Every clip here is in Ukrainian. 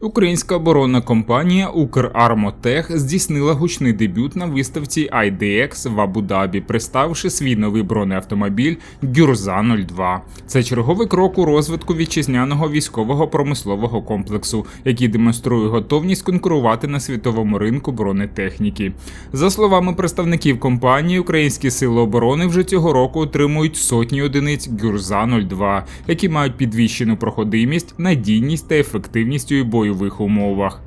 Українська оборонна компанія Укрармотех здійснила гучний дебют на виставці IDX в Абу-Дабі, представивши свій новий бронеавтомобіль Гюрза 02. Це черговий крок у розвитку вітчизняного військового промислового комплексу, який демонструє готовність конкурувати на світовому ринку бронетехніки. За словами представників компанії, українські сили оборони вже цього року отримують сотні одиниць Гюрза 02, які мають підвищену проходимість, надійність та ефективність у бойових умовах.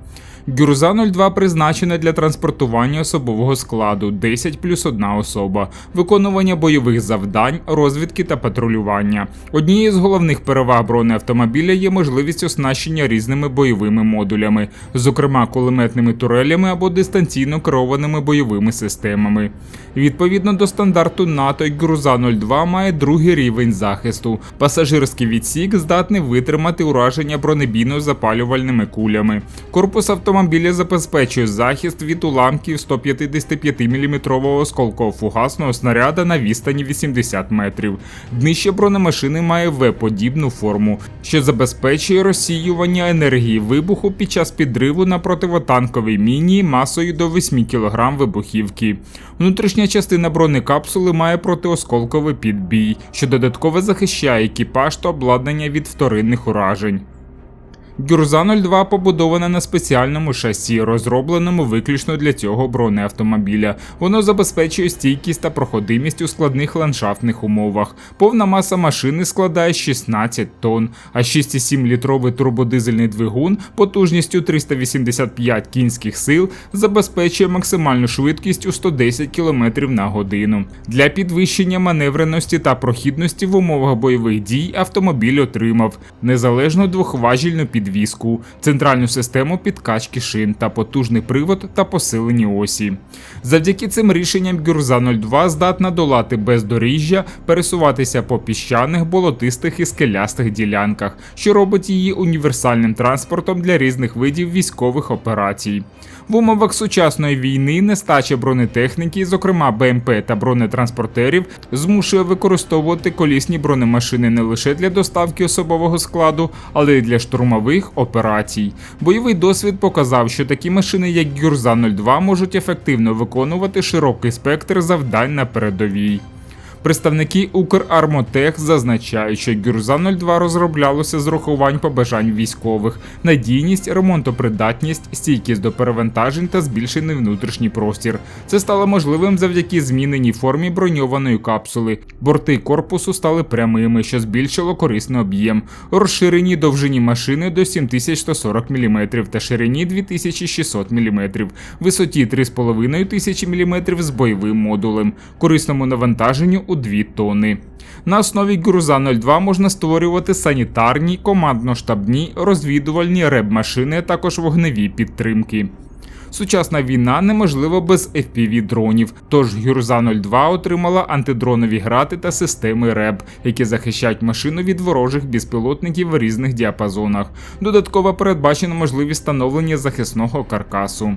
Гюрза 02 призначена для транспортування особового складу 10 плюс 1 особа, виконування бойових завдань, розвідки та патрулювання. Однією з головних переваг бронеавтомобіля є можливість оснащення різними бойовими модулями, зокрема кулеметними турелями або дистанційно керованими бойовими системами. Відповідно до стандарту НАТО, Гюрза 02 має другий рівень захисту. Пасажирський відсік здатний витримати ураження бронебійно-запалювальними кулями. Корпус автомобіля забезпечує захист від уламків 155-мм осколково фугасного снаряда на відстані 80 метрів.Днище бронемашини має В-подібну форму, що забезпечує розсіювання енергії вибуху під час підриву на противотанковій міні масою до 8 кг вибухівки. Внутрішня частина бронекапсули має протиосколковий підбій, що додатково захищає екіпаж та обладнання від вторинних уражень. Гюрза 02 побудована на спеціальному шасі, розробленому виключно для цього бронеавтомобіля. Воно забезпечує стійкість та проходимість у складних ландшафтних умовах. Повна маса машини складає 16 тонн, а 6,7-літровий турбодизельний двигун потужністю 385 кінських сил забезпечує максимальну швидкість у 110 км на годину. Для підвищення маневреності та прохідності в умовах бойових дій автомобіль отримав незалежну двохважільну підвіску, центральну систему підкачки шин та потужний привод та посилені осі. Завдяки цим рішенням Гюрза 02 здатна долати бездоріжжя, пересуватися по піщаних, болотистих і скелястих ділянках, що робить її універсальним транспортом для різних видів військових операцій. В умовах сучасної війни нестача бронетехніки, зокрема БМП та бронетранспортерів, змушує використовувати колісні бронемашини не лише для доставки особового складу, але й для штурмових операцій. Бойовий досвід показав, що такі машини, як Гюрза 02, можуть ефективно виконувати широкий спектр завдань на передовій. Представники Укрармотех зазначають, що Гюрза 02 розроблялося з урахувань побажань військових, надійність, ремонтопридатність, стійкість до перевантажень та збільшений внутрішній простір. Це стало можливим завдяки зміненій формі броньованої капсули. Борти корпусу стали прямими, що збільшило корисний об'єм, розширені довжині машини до 7140 мм та ширині 2600 мм, висоті 3500 мм з бойовим модулем, корисному навантаженню у 2 тонни. На основі Груза 02 можна створювати санітарні, командно-штабні, розвідувальні реб-машини, а також вогневі підтримки. Сучасна війна неможлива без fpv дронів, тож Гюрза 02 отримала антидронові грати та системи РЕБ, які захищають машину від ворожих безпілотників в різних діапазонах. Додатково передбачена можливість встановлення захисного каркасу.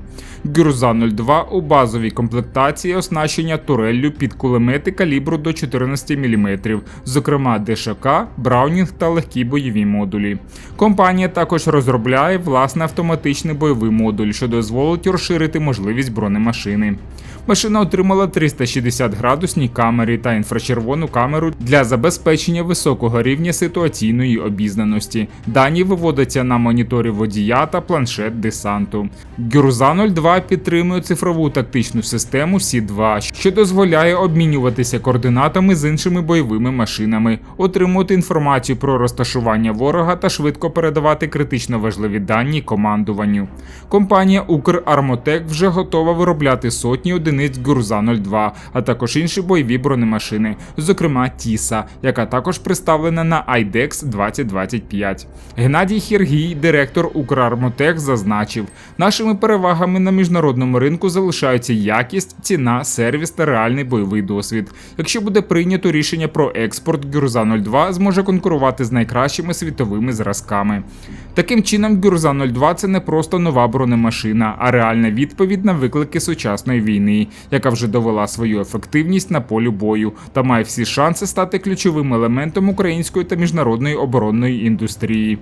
Гюрза 02 у базовій комплектації оснащення туреллю під кулемети калібру до 14 мм, зокрема ДШК, Браунінг та легкі бойові модулі. Компанія також розробляє власний автоматичний бойовий модуль, що дозволить розширити можливість бронемашини. Машина отримала 360 градусні камери та інфрачервону камеру для забезпечення високого рівня ситуаційної обізнаності. Дані виводяться на моніторі водія та планшет десанту. Гюрза 02 підтримує цифрову тактичну систему Сі-2, що дозволяє обмінюватися координатами з іншими бойовими машинами, отримувати інформацію про розташування ворога та швидко передавати критично важливі дані командуванню. Компанія Укрармотек вже готова виробляти сотні одиниць Гюрза 02, а також інші бойові бронемашини, зокрема Тіса, яка також представлена на IDEX 2025. Геннадій Хіргій, директор Укрармотех, зазначив, нашими перевагами на міжнародному ринку залишаються якість, ціна, сервіс та реальний бойовий досвід. Якщо буде прийнято рішення про експорт, Гюрза 02 зможе конкурувати з найкращими світовими зразками. Таким чином, Гюрза 02 це не просто нова бронемашина, а реальна відповідь на виклики сучасної війни, яка вже довела свою ефективність на полі бою та має всі шанси стати ключовим елементом української та міжнародної оборонної індустрії.